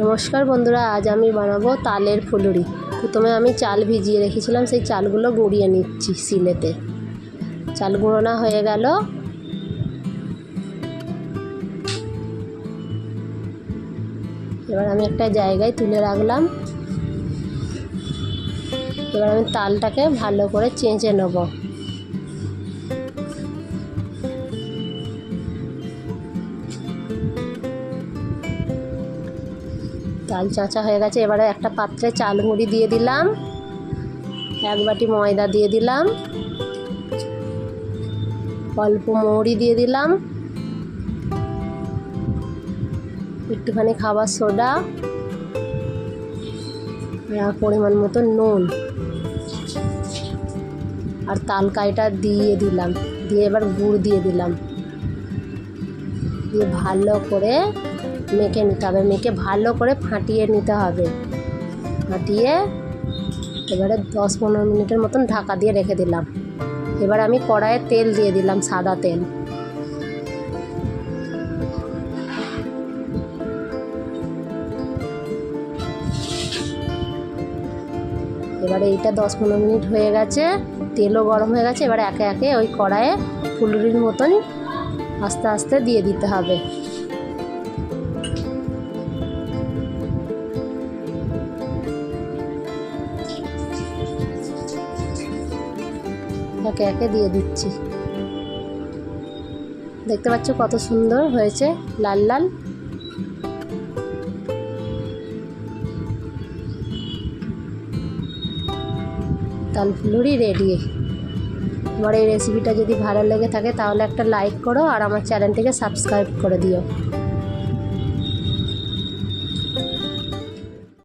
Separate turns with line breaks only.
নমস্কার বন্ধুরা, আজ আমি বানাবো তালের ফুলুরি। প্রথমে আমি চাল ভিজিয়ে রেখেছিলাম, সেই চালগুলো গুঁড়িয়ে নিচ্ছি শিলেতে। চাল গুঁড়োনা হয়ে গেল। এবার আমি একটা জায়গায় তুলে রাখলাম। এবার আমি তালটাকে ভালো করে চেঁচে নেব। চাল চাঁচা হয়ে গেছে, এবারে একটা পাত্রে চাল মুড়ি দিয়ে দিলাম। এক বাটি ময়দা দিয়ে দিলাম। অল্প মৌরি দিয়ে দিলাম। একটুখানি খাবার সোডা আর পরিমাণ মতো নুন। আর তালকাইটা দিয়ে দিলাম, দিয়ে এবার গুড় দিয়ে দিলাম। দিয়ে ভালো করে মেখে নিতে হবে। মেখে ভালো করে ফাটিয়ে নিতে হবে। ফাটিয়ে এবারে দশ পনেরো মিনিটের মতন ঢাকা দিয়ে রেখে দিলাম। এবার আমি কড়াইয়ে তেল দিয়ে দিলাম, সাদা তেল। এবারে এইটা দশ পনেরো মিনিট হয়ে গেছে। তেলও গরম হয়ে গেছে। এবার একে একে ওই কড়াইয়ে ফুলুরির মতন আস্তে আস্তে দিয়ে দিতে হবে। একে একে দিয়ে দিচ্ছি। দেখতে পাচ্ছ কত সুন্দর হয়েছে লাল লাল। তাল ফুলুরি রেডি আমার এই রেসিপিটা যদি ভালো লেগে থাকে তাহলে একটা লাইক করো আর আমার চ্যানেলটিকে সাবস্ক্রাইব করে দিও।